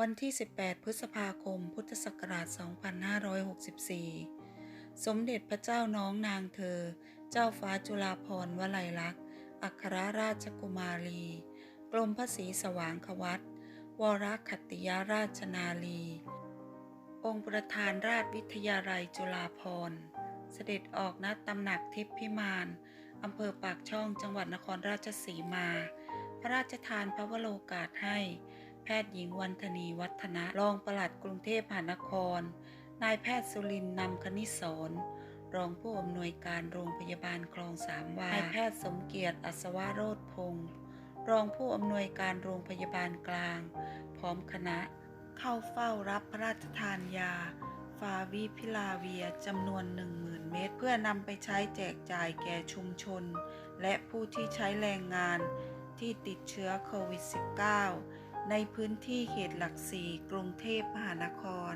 วันที่ 18 พฤษภาคม พุทธศักราช 2564 สมเด็จพระเจ้าน้องนางเธอ เจ้าฟ้าจุฬาภรณ์วลัยลักษณ์อัครราชกุมารี กรมพระศรีสว่างควัตวรคัตติยาราชนาลี องค์ประธานราชวิทยาลัยจุฬาภรณ์ เสด็จออกณตำหนักทิพย์พิมานอำเภอปากช่องจังหวัดนครราชสีมา พระราชทานพระวโรกาสให้ แพทย์หญิงวันธนีวัฒนะรองปลัดกรุงเทพมหานคร นายแพทย์สุรินนำคณิสรรองผู้อำนวยการโรงพยาบาลคลองสามวานายแพทย์สมเกียรติอัศวโรธพงศ์รองผู้อำนวยการโรงพยาบาลกลาง พร้อมคณะ เข้าเฝ้ารับพระราชทานยา ฟาวิพิลาเวียจำนวน 10,000 เม็ดเพื่อนำไปใช้แจกจ่ายแก่ชุมชน และผู้ที่ใช้แรงงานที่ติดเชื้อโควิด -19 ในพื้นที่เขตหลักสี่กรุงเทพมหานคร